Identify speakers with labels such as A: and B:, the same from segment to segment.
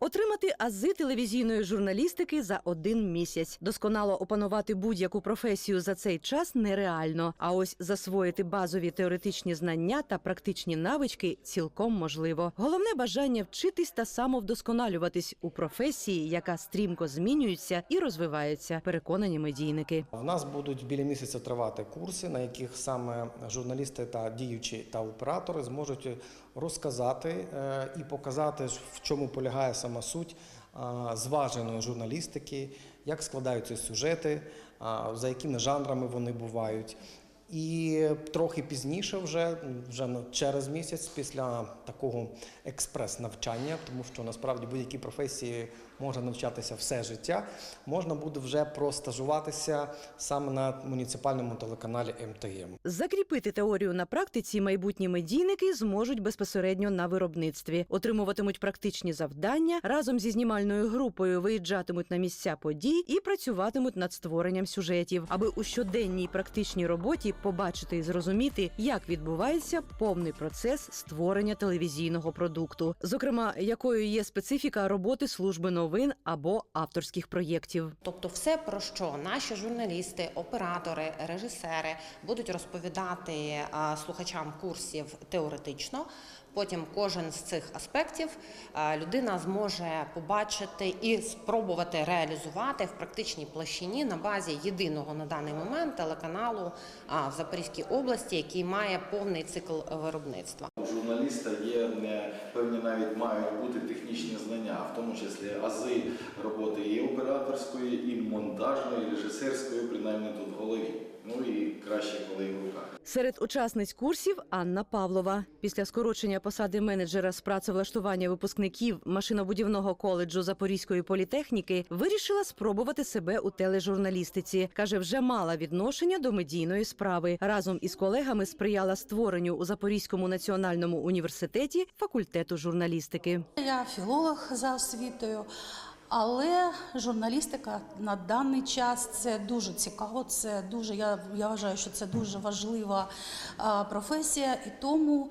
A: Отримати ази телевізійної журналістики за один місяць. Досконало опанувати будь-яку професію за цей час нереально. А ось засвоїти базові теоретичні знання та практичні навички цілком можливо. Головне бажання вчитись та самовдосконалюватись у професії, яка стрімко змінюється і розвивається. Переконані медійники.
B: В нас будуть біля місяця тривати курси, на яких саме журналісти та діючі та оператори зможуть розказати е, і показати, в чому полягає сама суть зваженої журналістики, як складаються сюжети, за якими жанрами вони бувають. І трохи пізніше, вже, вже через місяць, після такого експрес-навчання, тому що насправді будь-які професії можна навчатися все життя, можна буде вже простажуватися саме на муніципальному телеканалі МТМ.
A: Закріпити теорію на практиці майбутні медійники зможуть безпосередньо на виробництві, отримуватимуть практичні завдання, разом зі знімальною групою виїжджатимуть на місця подій і працюватимуть над створенням сюжетів, аби у щоденній практичній роботі побачити і зрозуміти, як відбувається повний процес створення телевізійного продукту, зокрема, якою є специфіка роботи служби новин або авторських проєктів.
C: Тобто, все про що наші журналісти, оператори, режисери будуть розповідати слухачам курсів теоретично. Потім кожен з цих аспектів людина зможе побачити і спробувати реалізувати в практичній площині на базі єдиного на даний момент телеканалу в Запорізькій області, який має повний цикл виробництва.
D: У журналіста є е, певні навіть мають бути технічні знання, в тому числі ази роботи і операторської, і монтажної, і режисерської, принаймні тут в голові. Ну і краще, коли в руках.
A: Серед учасниць курсів Анна Павлова. Після скорочення посади менеджера з працевлаштування випускників машинобудівного коледжу Запорізької політехніки вирішила спробувати себе у тележурналістиці. каже, вже мала відношення до медійної справи. Разом із колегами сприяла створенню у Запорізькому національному університеті факультету журналістики.
E: Я філолог за освітою, але журналістика на даний час це дуже цікаво. Це дуже я, я вважаю, що це дуже важлива професія, і тому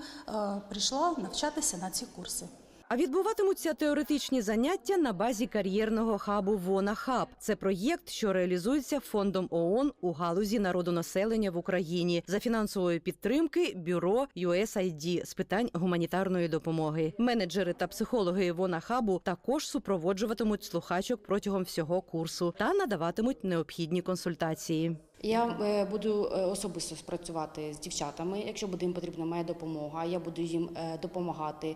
E: прийшла навчатися на ці курси.
A: А відбуватимуться теоретичні заняття на базі кар'єрного хабу Вона Хаб. Це проєкт, що реалізується фондом ООН у галузі народонаселення в Україні за фінансової підтримки бюро USAID з питань гуманітарної допомоги. Менеджери та психологи Вона Хабу також супроводжуватимуть слухачок протягом всього курсу та надаватимуть необхідні консультації.
F: Я е, буду е, особисто спрацювати з дівчатами. Якщо буде їм потрібна моя допомога, я буду їм е, допомагати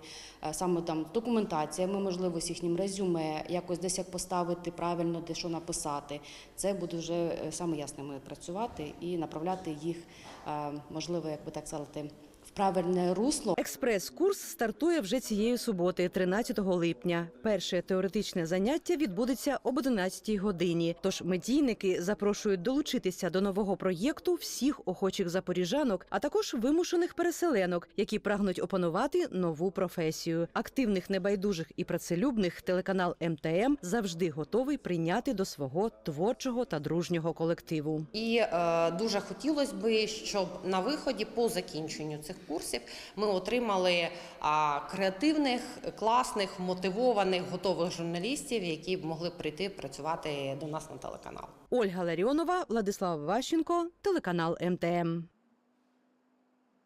F: саме там документаціями, можливо, з їхнім резюме, якось десь як поставити правильно, де що написати. Це буду вже саме ясними працювати і направляти їх, можливо, як би так сказати, правильне русло.
A: Експрес-курс стартує вже цієї суботи, 13 липня. Перше теоретичне заняття відбудеться об 11 годині. Тож медійники запрошують долучитися до нового проєкту всіх охочих запоріжанок, а також вимушених переселенок, які прагнуть опанувати нову професію. Активних, небайдужих і працелюбних телеканал МТМ завжди готовий прийняти до свого творчого та дружнього колективу.
C: І е, дуже хотілося би, щоб на виході по закінченню цих курсів ми отримали креативних, класних, мотивованих, готових журналістів, які б могли прийти працювати до нас на телеканал.
A: Ольга Ларіонова, Владислав Ващенко, телеканал МТМ.